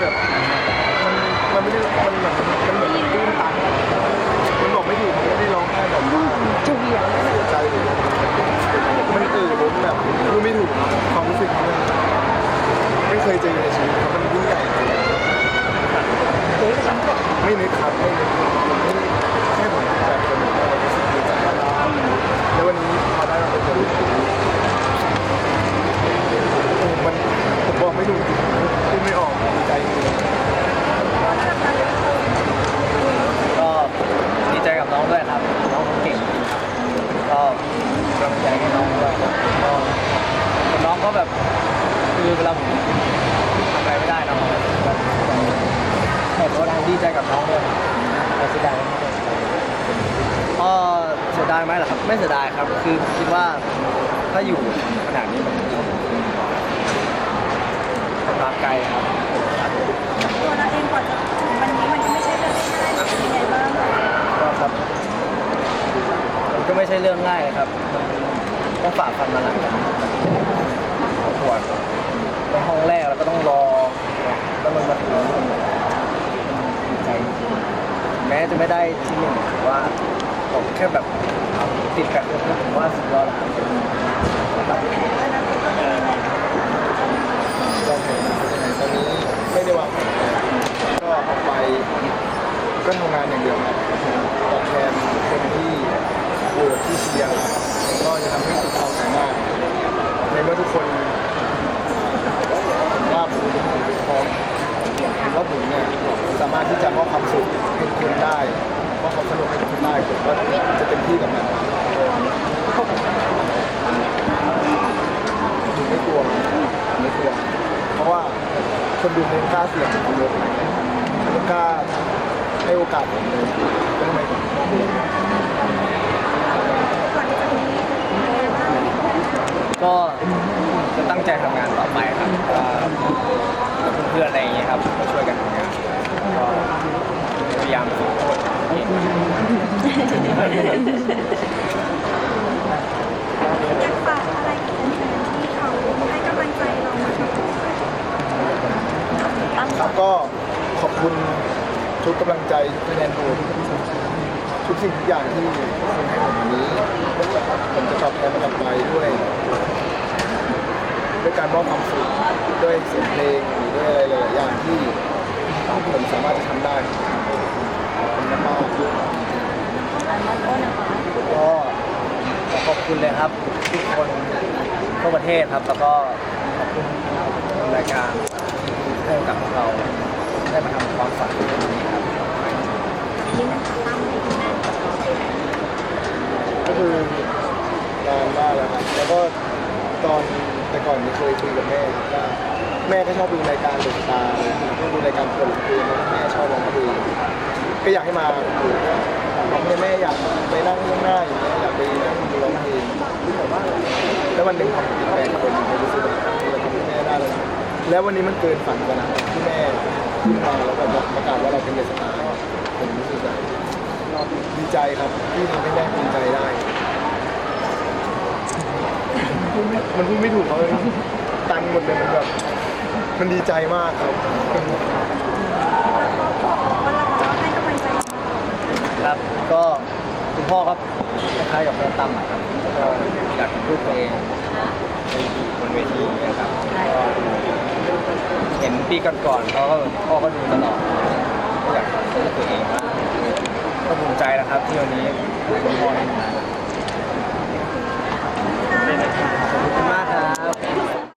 แบบมันมันไม่ได้มันแบบมันเหมือนตื้นตันมันบอกไม่ถูกมันไม่ได้ร้องไห้แบบจุเหวี่ยงเสียใจมันตื่นผมแบบพูดไม่ถูกความรู้สึกมันไม่เคยเจอในชีวิตมันยิ่งใหญ่ไม่นึกครับไม่นึกไม่แค่ผมแบบคนก็รู้สึกดีใจแล้ววันนี้พอได้มาเป็นคนมันผมบอกไม่ถูกพูดไม่ออกดีใจจริง ก็ดีใจกับน้องด้วยครับ น้องเขาเก่งก็กำลังใจให้น้องด้วยครับก็น้องก็แบบคือเวลาผม ทำอะไรไม่ได้เนอะแบบก็ดีใจกับน้องด้วยแต่เสียดายก็เสียดายไหมล่ะครับ ไม่เสียดายครับ คือคิดว่าถ้าอยู่ขนาดนี้มันมันมาไกลครับ ตัวเราเองก่อนจะถึงวันนี้มันก็ไม่ใช่เรื่องง่ายๆเป็นยังไงบ้างก็ครับมันก็ไม่ใช่เรื่องง่ายนะครับมันต้องฝ่าฟันมาหลายอย่างปวด ในห้องแรกแล้วก็ต้องรอ แล้วมันมาถึงมันดีใจจริงๆแม้จะไม่ได้ที่หนึ่งแต่ว่าผมแค่แบบติดกับเรื่องผมว่าสุดยอดแล้วครับตอนนี้ไม่ได้วางก็ออกไปก็ทำงานอย่างเดียวครับตอบแทนคนที่โหวตที่เชียร์ก็จะทำให้สุดความสามารถในเมื่อทุกคนว่าผมพร้อมว่าผมเนี่ยสามารถที่จะมอบความสุขให้คุณได้มอบความสนุกให้คุณได้ผมก็จะเต็มที่กับมันไม่กลัวไม่กลัว เพราะว่า คนดูมันกล้าเสี่ยงกับเยอะมันกล้าให้โอกาสผมเลยก็ทำไมก็จะตั้งใจทำงานต่อไปครับว่ากับเพื่อนๆอะไรอย่างเงี้ยครับก็ช่วยกันทำงานก็พยายามฝึกฝนเก่ง อยากฝากอะไรกับแฟนๆที่เขาให้กำลังใจเรามาตั้ง ครับ ก็ขอบคุณทุกกำลังใจทุกคะแนนโหวตทุกสิ่งทุกอย่างที่คุณให้ผมวันนี้ผมจะตอบแทนมันกลับไปด้วย ด้วยการมอบความสุขด้วยเสียงเพลงหรือด้วยอะไรหลายๆอย่างที่ผมสามารถจะทำได้ขอบคุณมากๆอันมอนโอ้นะคะก็ขอขอบคุณเลยครับ ทุกคนทั่วประเทศครับ แล้วก็ขอบคุณรายการ ที่อกาสพวกเราได้มาทำความฝันในวันนี้ครับก็คือนานมากแล้วครับแล้วก็ตอนแต่ก่อนมีเคยคุยกับแม่ว่าแม่ก็ชอบดูรายการเดอะสตาร์ก็ดูรายการเปิดเพลงแม่ชอบร้องเพลงก็อยากให้มาดูบอกให้แม่อยากไปนั่งข้างหน้าอย่างเงี้ยอยากไปนั่งดูร้องเพลงแล้ววันหนึ่งผมติดแฟนคนหนึ่งผมรู้สึกว่าเราทำให้แม่ได้แล้วนะ แล้ววันนี้มันเกินฝันกันนะที่แม่ขึ้นมาแล้วแบบประกาศว่าเราเป็นเดอะสตาร์ผมรู้สึกแบบดีใจครับที่ทำให้แม่ภูมิใจได้ มันพูดไม่ถูกเขาเลยตันหมดเลยมันแบบมันดีใจมากครับวันละก็ให้กำลังใจเราครับก็คุณพ่อครับคล้ายๆกับพ่อตั้มอะครับก็อยากเป็นรูปตัวเองในบนเวทีอย่างเงี้ยครับก็ เห็นปีก่อนๆเขาก็พ่อก็ดูตลอดก็อยากทด้ตัวเองบ้างก็ภูมิใจนะครับที่วันนี้คุณพ่อให้มาขอบคุณมากครับ